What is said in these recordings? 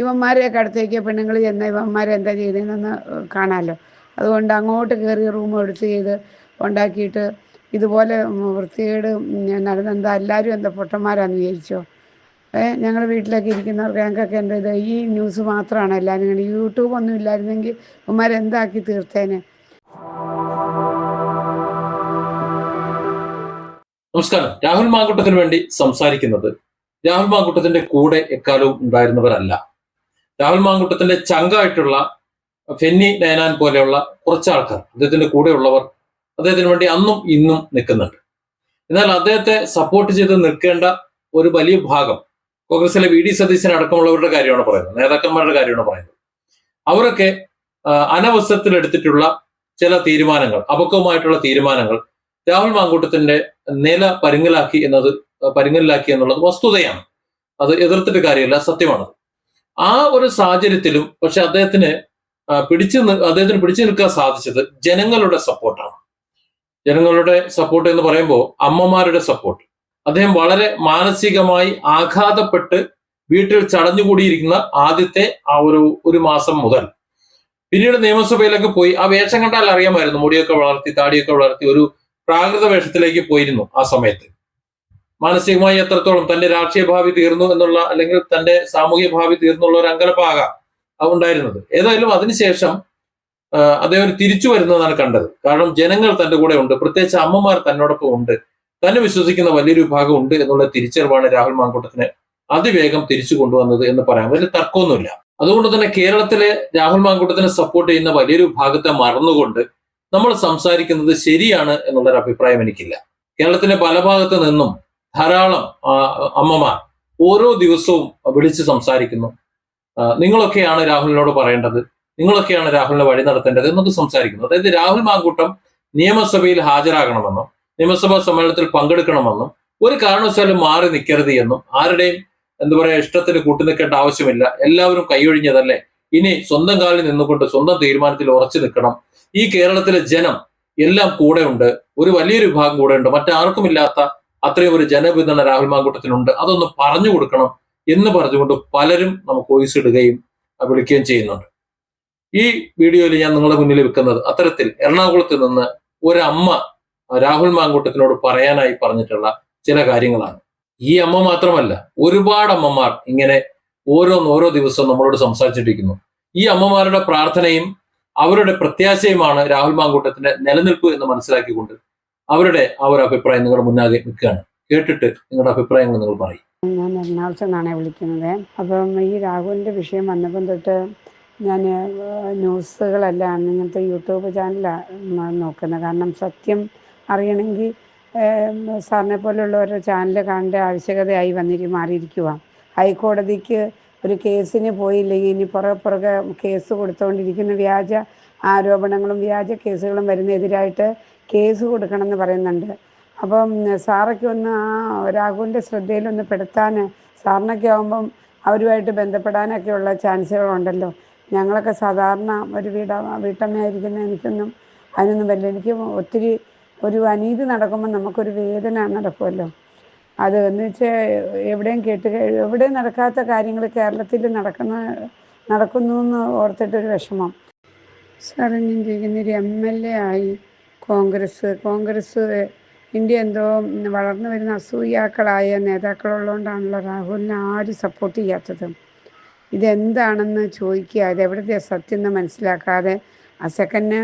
ഇവന്മാരെയൊക്കെ അടുത്തേക്ക് പെണ്ണുങ്ങൾ ചെന്ന ഇവന്മാരെ എന്താ ചെയ്തതെന്നൊന്ന് കാണാമല്ലോ അതുകൊണ്ട് അങ്ങോട്ട് കയറി റൂം എടുത്ത് ചെയ്ത് ഉണ്ടാക്കിയിട്ട് ഇതുപോലെ വൃത്തികേട് നടന്നെന്താ എല്ലാവരും എന്താ പൊട്ടന്മാരാന്ന് വിചാരിച്ചോ? ഏ ഞങ്ങൾ വീട്ടിലൊക്കെ ഇരിക്കുന്നവർക്ക് ഞങ്ങൾക്കൊക്കെ എന്താ ഇത്? ഈ ന്യൂസ് മാത്രമാണ് എല്ലാവരും കണ്ട് യൂട്യൂബ് ഒന്നും ഇല്ലായിരുന്നെങ്കിൽ ഇവന്മാരെന്താക്കി തീർത്തേനെ? നമസ്കാരം. രാഹുൽ മാങ്കുട്ടത്തിന് വേണ്ടി സംസാരിക്കുന്നത്. രാഹുൽ മാങ്കുട്ടത്തിന്റെ കൂടെ എക്കാലവും ഉണ്ടായിരുന്നവരല്ല. രാഹുൽ മാങ്കുട്ടത്തിന്റെ ചങ്കായിട്ടുള്ള ഫെന്നി നയനാൻ പോലെയുള്ള കുറച്ച് ആൾക്കാർ അദ്ദേഹത്തിന്റെ കൂടെയുള്ളവർ അദ്ദേഹത്തിന് വേണ്ടി അന്നും ഇന്നും നിൽക്കുന്നുണ്ട്. എന്നാൽ അദ്ദേഹത്തെ സപ്പോർട്ട് ചെയ്ത് നിൽക്കേണ്ട ഒരു വലിയ ഭാഗം കോൺഗ്രസിലെ വി ഡി സതീശൻ അടക്കമുള്ളവരുടെ കാര്യമാണ് പറയുന്നത് നേതാക്കന്മാരുടെ കാര്യമാണ് പറയുന്നത്. അവരൊക്കെ അനവസരത്തിലെടുത്തിട്ടുള്ള ചില തീരുമാനങ്ങൾ അപക്വമായിട്ടുള്ള തീരുമാനങ്ങൾ രാഹുൽ മാങ്കൂട്ടത്തിന്റെ നില പരുങ്ങലാക്കി എന്നത് പരുങ്ങലിലാക്കി എന്നുള്ളത് വസ്തുതയാണ്. അത് എതിർത്തിട്ട് കാര്യമില്ല സത്യമാണത്. ആ ഒരു സാഹചര്യത്തിലും പക്ഷെ അദ്ദേഹത്തിന് പിടിച്ചു അദ്ദേഹത്തിന് പിടിച്ചു നിൽക്കാൻ സാധിച്ചത് ജനങ്ങളുടെ സപ്പോർട്ടാണ്. ജനങ്ങളുടെ സപ്പോർട്ട് എന്ന് പറയുമ്പോൾ അമ്മമാരുടെ സപ്പോർട്ട്. അദ്ദേഹം വളരെ മാനസികമായി ആഘാതപ്പെട്ട് വീട്ടിൽ ചടഞ്ഞുകൂടിയിരിക്കുന്ന ആദ്യത്തെ ആ ഒരു ഒരു മാസം മുതൽ. പിന്നീട് നിയമസഭയിലേക്ക് പോയി. ആ വേഷം കണ്ടാൽ അറിയാമായിരുന്നു. മുടിയൊക്കെ വളർത്തി താടിയൊക്കെ വളർത്തി ഒരു പ്രാകൃത വേഷത്തിലേക്ക് പോയിരുന്നു ആ സമയത്ത്. മാനസികമായി എത്രത്തോളം തന്റെ രാഷ്ട്രീയ ഭാവി തീർന്നു എന്നുള്ള അല്ലെങ്കിൽ തന്റെ സാമൂഹിക ഭാവി തീർന്നുള്ള ഒരു അങ്കലപ്പാകാം ഉണ്ടായിരുന്നത്. ഏതായാലും അതിനുശേഷം അദ്ദേഹം തിരിച്ചു വരുന്നതാണ് കണ്ടത്. കാരണം ജനങ്ങൾ തന്റെ കൂടെ ഉണ്ട് പ്രത്യേകിച്ച് അമ്മമാർ തന്നോടൊപ്പം ഉണ്ട് തന്നെ വിശ്വസിക്കുന്ന വലിയൊരു വിഭാഗം ഉണ്ട് എന്നുള്ള തിരിച്ചറിവാണ് രാഹുൽ മാങ്കൂട്ടത്തിനെ അതിവേഗം തിരിച്ചു കൊണ്ടുവന്നത് എന്ന് പറയാം. വലിയ തർക്കമൊന്നുമില്ല. അതുകൊണ്ട് തന്നെ കേരളത്തിലെ രാഹുൽ മാങ്കൂട്ടത്തിനെ സപ്പോർട്ട് ചെയ്യുന്ന വലിയൊരു വിഭാഗത്തെ മറന്നുകൊണ്ട് നമ്മൾ സംസാരിക്കുന്നത് ശരിയാണ് എന്നുള്ളൊരു അഭിപ്രായം എനിക്കില്ല. കേരളത്തിന്റെ പല ഭാഗത്ത് നിന്നും ധാരാളം അമ്മമാർ ഓരോ ദിവസവും വിളിച്ച് സംസാരിക്കുന്നു. നിങ്ങളൊക്കെയാണ് രാഹുലിനോട് പറയേണ്ടത്. നിങ്ങളൊക്കെയാണ് രാഹുലിനെ വഴി നടത്തേണ്ടത് എന്നൊക്കെ സംസാരിക്കുന്നു. അതായത് രാഹുൽ മാങ്കൂട്ടം നിയമസഭയിൽ ഹാജരാകണമെന്നും നിയമസഭാ സമ്മേളനത്തിൽ പങ്കെടുക്കണമെന്നും ഒരു കാരണവശാലും മാറി നിൽക്കരുത് എന്നും ആരുടെയും എന്താ പറയാ ഇഷ്ടത്തിന് കൂട്ടുനിൽക്കേണ്ട ആവശ്യമില്ല. എല്ലാവരും കൈയൊഴിഞ്ഞതല്ലേ? ഇനി സ്വന്തം കാലിൽ നിന്നുകൊണ്ട് സ്വന്തം തീരുമാനത്തിൽ ഉറച്ചു നിൽക്കണം. ഈ കേരളത്തിലെ ജനം എല്ലാം കൂടെയുണ്ട്. ഒരു വലിയൊരു വിഭാഗം കൂടെയുണ്ട്. മറ്റാർക്കുമില്ലാത്ത അത്രയും ഒരു ജനപിന്തുണ രാഹുൽ മാങ്കൂട്ടത്തിനുണ്ട്. അതൊന്ന് പറഞ്ഞു കൊടുക്കണം എന്ന് പറഞ്ഞുകൊണ്ട് പലരും നമുക്ക് വോയിസ് ഇടുകയും വിളിക്കുകയും ചെയ്യുന്നുണ്ട്. ഈ വീഡിയോയിൽ ഞാൻ നിങ്ങളുടെ മുന്നിൽ വെക്കുന്നത് അത്തരത്തിൽ എറണാകുളത്ത് നിന്ന് ഒരമ്മ രാഹുൽ മാങ്കൂട്ടത്തിനോട് പറയാനായി പറഞ്ഞിട്ടുള്ള ചില കാര്യങ്ങളാണ്. ഈ അമ്മ മാത്രമല്ല ഒരുപാട് അമ്മമാർ ഇങ്ങനെ ഓരോന്ന് ഓരോ ദിവസവും നമ്മളോട് സംസാരിച്ചിട്ടിരിക്കുന്നു. ഈ അമ്മമാരുടെ പ്രാർത്ഥനയും അവരുടെ പ്രത്യാശയുമാണ് രാഹുൽ മാങ്കൂട്ടത്തിന്റെ നിലനിൽപ്പ് എന്ന് മനസ്സിലാക്കിക്കൊണ്ട് അവരുടെ ആ ഒരു അഭിപ്രായം നിങ്ങളുടെ മുന്നാകെ നിൽക്കുകയാണ്. കേട്ടിട്ട് നിങ്ങളുടെ അഭിപ്രായങ്ങൾ നിങ്ങൾ പറയും. ഞാൻ എറണാകുളത്ത് നിന്നാണ് വിളിക്കുന്നത്. അപ്പം ഈ രാഹുലിന്റെ വിഷയം വന്നപ്പം തൊട്ട് ഞാൻ ന്യൂസുകളെല്ലാം ഇങ്ങനത്തെ യൂട്യൂബ് ചാനലാണ് നോക്കുന്നത്. കാരണം സത്യം അറിയണമെങ്കിൽ സാറിനെ ഒരു ചാനൽ കാണേണ്ട ആവശ്യകതയായി വന്നിരി മാറിയിരിക്കുക ഹൈക്കോടതിക്ക് ഒരു കേസിന് പോയില്ലെങ്കിൽ ഇനി പുറകെ പുറകെ കേസ് കൊടുത്തുകൊണ്ടിരിക്കുന്ന വ്യാജ ആരോപണങ്ങളും വ്യാജ കേസുകളും വരുന്നതിനായിട്ട് കേസ് കൊടുക്കണമെന്ന് പറയുന്നുണ്ട്. അപ്പം സാറൊക്കെ ഒന്ന് ആ രാഘുവിന്റെ ശ്രദ്ധയിലൊന്ന് പെടുത്താൻ സാറിനൊക്കെ ആകുമ്പം അവരുമായിട്ട് ബന്ധപ്പെടാനൊക്കെ ഉള്ള ചാൻസുകളുണ്ടല്ലോ. ഞങ്ങളൊക്കെ സാധാരണ ഒരു വീട വീട്ടമ്മയായിരിക്കുന്ന എനിക്കൊന്നും അതിനൊന്നും പറ്റില്ല എനിക്ക് ഒത്തിരി ഒരു അനീതി നടക്കുമ്പോൾ നമുക്കൊരു വേദന നടക്കുമല്ലോ. അത് എന്ന് വെച്ചാൽ എവിടെയും കേട്ട് എവിടെ നടക്കാത്ത കാര്യങ്ങൾ കേരളത്തിൽ നടക്കുന്ന നടക്കുന്നു എന്ന് ഓർത്തിട്ടൊരു വിഷമം. സാറേ ഞാൻ എം എൽ എ ആയി കോൺഗ്രസ്. കോൺഗ്രസ് ഇന്ത്യ എന്തോ വളർന്നു വരുന്ന അസൂയാക്കളായ നേതാക്കളുള്ളതുകൊണ്ടാണല്ലോ രാഹുലിനെ ആരും സപ്പോർട്ട് ചെയ്യാത്തത്? ഇതെന്താണെന്ന് ചോദിക്കുക. ഇതെവിടുത്തെ സത്യം എന്ന് മനസ്സിലാക്കാതെ ആ സെക്കൻഡിന്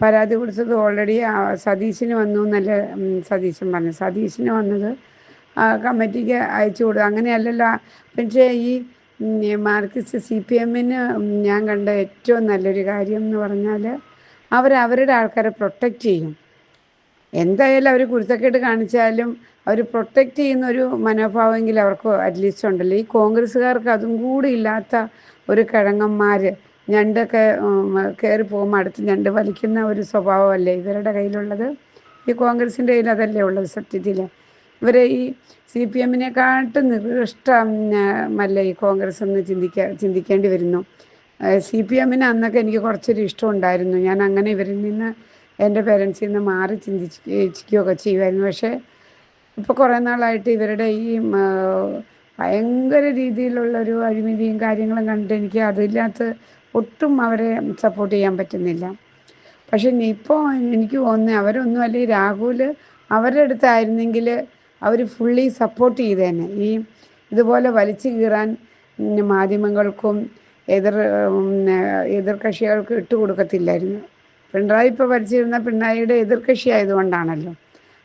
പരാതി കൊടുത്തത് ഓൾറെഡി സതീശന് വന്നു എന്നല്ല സതീശൻ പറഞ്ഞു സതീശന് വന്നത് കമ്മിറ്റിക്ക് അയച്ചു കൊടുത്തു. അങ്ങനെയല്ലല്ലോ. പക്ഷേ ഈ മാർക്സിസ്റ്റ് സി പി എമ്മിന് ഞാൻ കണ്ട ഏറ്റവും നല്ലൊരു കാര്യം എന്ന് പറഞ്ഞാൽ അവർ അവരുടെ ആൾക്കാരെ പ്രൊട്ടക്റ്റ് ചെയ്യും. എന്തായാലും അവർ കുരുത്തക്കേട് കാണിച്ചാലും അവർ പ്രൊട്ടക്റ്റ് ചെയ്യുന്ന ഒരു മനോഭാവമെങ്കിൽ അവർക്ക് അറ്റ്ലീസ്റ്റ് ഉണ്ടല്ലോ. ഈ കോൺഗ്രസ്സുകാർക്ക് അതും കൂടി ഇല്ലാത്ത ഒരു കിഴങ്ങന്മാർ ഞണ്ടൊക്കെ കയറി പോകുമ്പോൾ അടുത്ത് ഞണ്ട് വലിക്കുന്ന ഒരു സ്വഭാവമല്ലേ ഇവരുടെ കയ്യിലുള്ളത്? ഈ കോൺഗ്രസിന്റെ കയ്യിൽ അതല്ലേ ഉള്ളത് സത്യത്തിൽ ഇവരെ ഈ സി പി എമ്മിനെക്കാട്ടും നികൃഷ്ടമല്ല ഈ കോൺഗ്രസ് എന്ന് ചിന്തിക്കാ ചിന്തിക്കേണ്ടി വരുന്നു. സി പി എമ്മിന് അന്നൊക്കെ എനിക്ക് കുറച്ചൊരു ഇഷ്ടം ഉണ്ടായിരുന്നു. ഞാൻ അങ്ങനെ ഇവരിൽ നിന്ന് എന്റെ പേരൻസിൽ നിന്ന് മാറി ചിന്തിക്കുകയൊക്കെ ചെയ്യുമായിരുന്നു. പക്ഷേ ഇപ്പോൾ കുറേ നാളായിട്ട് ഇവരുടെ ഈ ഭയങ്കര രീതിയിലുള്ള ഒരു അഴിമതിയും കാര്യങ്ങളും കണ്ടിട്ട് എനിക്ക് അതിനകത്ത് ഒട്ടും അവരെ സപ്പോർട്ട് ചെയ്യാൻ പറ്റുന്നില്ല. പക്ഷെ ഇപ്പോൾ എനിക്ക് തോന്നുന്നത് അവരൊന്നും അല്ലെങ്കിൽ രാഹുൽ അവരുടെ അടുത്തായിരുന്നെങ്കിൽ അവർ ഫുള്ളി സപ്പോർട്ട് ചെയ്തേനെ. ഈ ഇതുപോലെ വലിച്ചു കീറാൻ മാധ്യമങ്ങൾക്കും എതിർ എതിർ കക്ഷികൾക്ക് ഇട്ട് കൊടുക്കത്തില്ലായിരുന്നു. പിണറായി ഇപ്പോൾ ഭരിച്ചിരുന്ന പിണറായിയുടെ എതിർകക്ഷി ആയതുകൊണ്ടാണല്ലോ.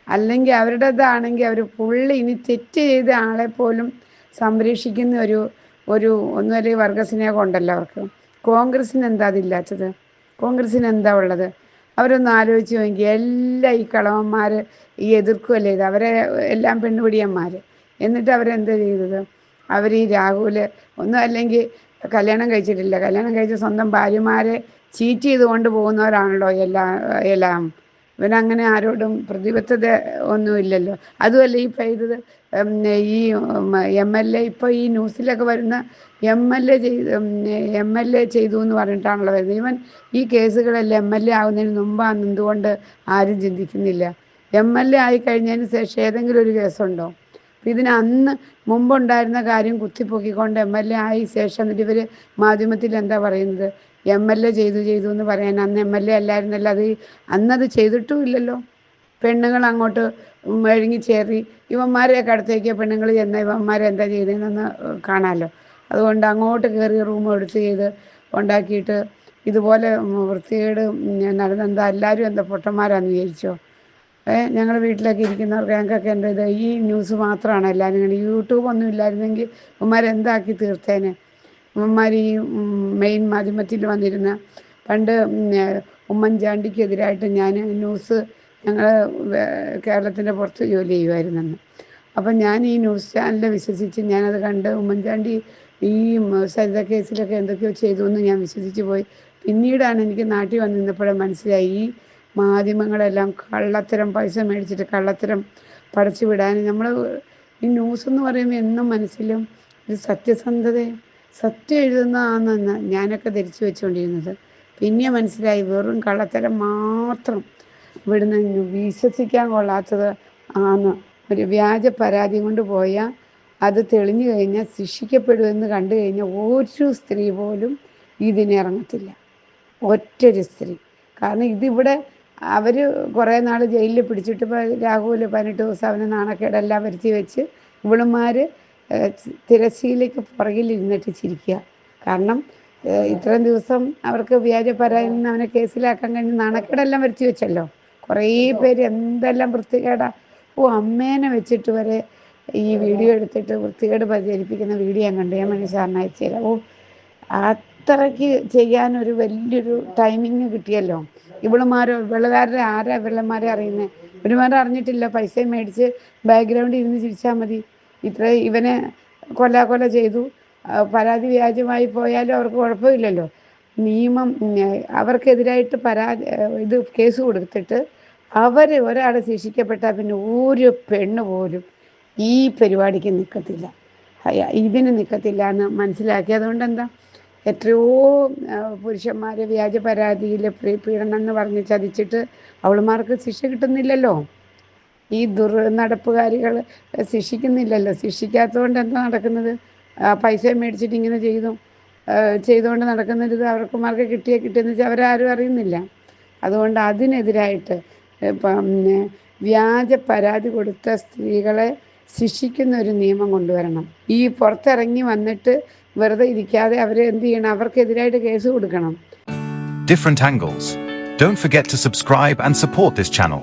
അല്ലെങ്കിൽ അവരുടേതാണെങ്കിൽ അവർ പുള്ളി ഇനി തെറ്റ് ചെയ്ത ആളെ പോലും സംരക്ഷിക്കുന്ന ഒരു ഒരു ഒന്നും അല്ലെങ്കിൽ വർഗസ്നേഹം ഉണ്ടല്ലോ അവർക്ക്. കോൺഗ്രസിന് എന്താ അതില്ലാത്തത്? കോൺഗ്രസിന് എന്താ ഉള്ളത്? അവരൊന്ന് ആലോചിച്ച് നോക്കി. എല്ലാ ഈ കളവന്മാർ ഈ എതിർക്കുമല്ലേ ഇത്? അവരെ എല്ലാം പെണ്ണുപിടിയന്മാർ എന്നിട്ട് അവരെന്താ ചെയ്തത്? അവർ ഈ രാഹുൽ ഒന്നും അല്ലെങ്കിൽ കല്യാണം കഴിച്ചിട്ടില്ല. കല്യാണം കഴിച്ച സ്വന്തം ഭാര്യമാരെ ചീറ്റ് ചെയ്തുകൊണ്ട് പോകുന്നവരാണല്ലോ എല്ലാ എല്ലാം. ഇവനങ്ങനെ ആരോടും പ്രതിബദ്ധത ഒന്നുമില്ലല്ലോ. അതുമല്ല ഈ ചെയ്തത് ഈ എം എൽ എ ഇപ്പോൾ ഈ ന്യൂസിലൊക്കെ വരുന്ന എം എൽ എ ചെയ്ത് എം എൽ എ ചെയ്തു എന്ന് പറഞ്ഞിട്ടാണല്ലോ വരുന്നത്. ഇവൻ ഈ കേസുകളെല്ലാം എം എൽ എ ആകുന്നതിന് മുമ്പാണ് എന്തുകൊണ്ട് ആരും ചിന്തിക്കുന്നില്ല. എം എൽ എ ആയി കഴിഞ്ഞതിന് ശേഷം ഏതെങ്കിലും ഒരു കേസുണ്ടോ? ഇതിന് അന്ന് മുമ്പുണ്ടായിരുന്ന കാര്യം കുത്തിപ്പൊക്കിക്കൊണ്ട് എം എൽ എ ആയി ശേഷം എന്നിട്ട് ഇവർ മാധ്യമത്തിൽ എന്താ പറയുന്നത്? എം എൽ എ ചെയ്തു ചെയ്തു എന്ന് പറയാൻ അന്ന് എം എൽ എ അല്ലായിരുന്നല്ലോ. അത് അന്നത് ചെയ്തിട്ടും ഇല്ലല്ലോ. പെണ്ണുങ്ങൾ അങ്ങോട്ട് മെഴുങ്ങി ചേറി ഇവന്മാരെയൊക്കെ അടുത്തേക്ക് പെണ്ണുങ്ങൾ ചെന്ന ഇവന്മാരെന്താ എന്താ ചെയ്തതെന്നൊന്ന് കാണാമല്ലോ അതുകൊണ്ട് അങ്ങോട്ട് കയറി റൂം എടുത്ത് ചെയ്ത് ഉണ്ടാക്കിയിട്ട് ഇതുപോലെ വൃത്തികേട് നടന്നെന്താ? എല്ലാവരും എന്താ പൊട്ടന്മാരാന്ന് വിചാരിച്ചോ? ഞങ്ങൾ വീട്ടിലൊക്കെ ഇരിക്കുന്നവർക്ക് ഞങ്ങൾക്കൊക്കെ എന്റെ ഇത് ഈ ന്യൂസ് മാത്രമാണ് എല്ലാവരും കണ്ടത് യൂട്യൂബ് ഒന്നും ഇല്ലായിരുന്നെങ്കിൽ എന്താക്കി തീർത്തേനെ? ഉമ്മമാർ ഈ മെയിൻ മാധ്യമത്തിൽ വന്നിരുന്ന പണ്ട് ഉമ്മൻചാണ്ടിക്കെതിരായിട്ട് ഞാൻ ന്യൂസ് ഞങ്ങൾ കേരളത്തിന്റെ പുറത്ത് ജോലി ചെയ്യുമായിരുന്നെന്ന് അപ്പം ഞാൻ ഈ ന്യൂസ് ചാനലിൽ വിശ്വസിച്ച് ഞാനത് കണ്ട് ഉമ്മൻചാണ്ടി ഈ സരിത കേസിലൊക്കെ എന്തൊക്കെയോ ചെയ്തു എന്ന് ഞാൻ വിശ്വസിച്ച് പോയി. പിന്നീടാണ് എനിക്ക് നാട്ടിൽ വന്ന് മനസ്സിലായി. ഈ മാധ്യമങ്ങളെല്ലാം കള്ളത്തരം പൈസ മേടിച്ചിട്ട് കള്ളത്തരം പടച്ചു വിടാൻ നമ്മൾ ഈ ന്യൂസ് എന്ന് പറയുമ്പോൾ എന്നും മനസ്സിലും ഒരു സത്യസന്ധത സത്യം എഴുതുന്നതാണെന്ന് ഞാനൊക്കെ ധരിച്ചു വെച്ചുകൊണ്ടിരുന്നത് പിന്നെ മനസ്സിലായി വെറും കള്ളത്തരം മാത്രം ഇവിടുന്ന് വിശ്വസിക്കാൻ കൊള്ളാത്തത് ആണ് ഒരു വ്യാജ പരാതി കൊണ്ട് പോയാൽ അത് തെളിഞ്ഞു കഴിഞ്ഞാൽ ശിക്ഷിക്കപ്പെടുമെന്ന് കണ്ടു കഴിഞ്ഞാൽ ഒരു സ്ത്രീ പോലും ഇതിനിറങ്ങത്തില്ല ഒറ്റൊരു സ്ത്രീ. കാരണം ഇതിവിടെ അവർ കുറേ നാൾ ജയിലിൽ പിടിച്ചിട്ട് രാഹുൽ പതിനെട്ട് ദിവസം അവന് നാണക്കേടെല്ലാം വരുത്തി വെച്ച് ഇവളുമാർ തിരശ്ശീലയ്ക്ക് പുറകിൽ ഇരുന്നിട്ട് ചിരിക്കുക കാരണം ഇത്രയും ദിവസം അവർക്ക് വ്യാജ പരാതിയിൽ അവനെ കേസിലാക്കാൻ കഴിഞ്ഞ് നാണക്കേടെല്ലാം വരുത്തി വെച്ചല്ലോ. കുറേ പേര് എന്തെല്ലാം വൃത്തികേടാ. ഓ അമ്മേനെ വെച്ചിട്ട് വരെ ഈ വീഡിയോ എടുത്തിട്ട് വൃത്തികേട് പ്രചരിപ്പിക്കുന്ന വീഡിയോ ഞാൻ കണ്ടു. ഞാൻ മനുഷ്യ സാറിന് അയച്ചു തരാം. ഓ അത്രയ്ക്ക് ചെയ്യാനൊരു വലിയൊരു ടൈമിങ് കിട്ടിയല്ലോ. ഇവളുമാരോ ഇവളുകാരുടെ ആരാ വെള്ളന്മാരെ അറിയുന്നത് ഒരുമാരും അറിഞ്ഞിട്ടില്ല പൈസ മേടിച്ച് ബാക്ക്ഗ്രൗണ്ടിൽ ഇരുന്ന് ചിരിച്ചാൽ മതി. ഇത്ര ഇവനെ കൊല്ലാകൊല ചെയ്തു. പരാതി വ്യാജമായി പോയാലും അവർക്ക് കുഴപ്പമില്ലല്ലോ. നിയമം അവർക്കെതിരായിട്ട് പരാതി ഇത് കേസ് കൊടുത്തിട്ട് അവർ ഒരാളെ ശിക്ഷിക്കപ്പെട്ടാൽ പിന്നെ ഒരു പെണ്ണ് പോലും ഈ പരിപാടിക്ക് നിൽക്കത്തില്ല ഇതിന് നിൽക്കത്തില്ല എന്ന് മനസ്സിലാക്കി അതുകൊണ്ട് എന്താ എത്രയോ പുരുഷന്മാരെ വ്യാജ പരാതിയിൽ പീഡനം എന്ന് പറഞ്ഞ് ചതിച്ചിട്ട് അവളുമാർക്ക് ശിക്ഷ കിട്ടുന്നില്ലല്ലോ. ഈ ദുർനടപ്പുകാരികൾ ശിക്ഷിക്കുന്നില്ലല്ലോ. ശിക്ഷിക്കാത്തതുകൊണ്ട് എന്താ നടക്കുന്നത്? പൈസ മേടിച്ചിട്ട് ഇങ്ങനെ ചെയ്തു. ചെയ്തുകൊണ്ട് നടക്കുന്നത് അവർക്കുമാർക്ക് കിട്ടിയ കിട്ടിയെന്ന് വെച്ചാൽ അവരാരും അറിയുന്നില്ല. അതുകൊണ്ട് അതിനെതിരായിട്ട് പിന്നെ വ്യാജ പരാതി കൊടുത്ത സ്ത്രീകളെ ശിക്ഷിക്കുന്ന ഒരു നിയമം കൊണ്ടുവരണം. ഈ പുറത്തിറങ്ങി വന്നിട്ട് വെറുതെ ഇരിക്കാതെ അവരെ എന്ത് ചെയ്യണം അവർക്കെതിരായിട്ട് കേസ് കൊടുക്കണം different angles. Don't forget to subscribe and support this channel.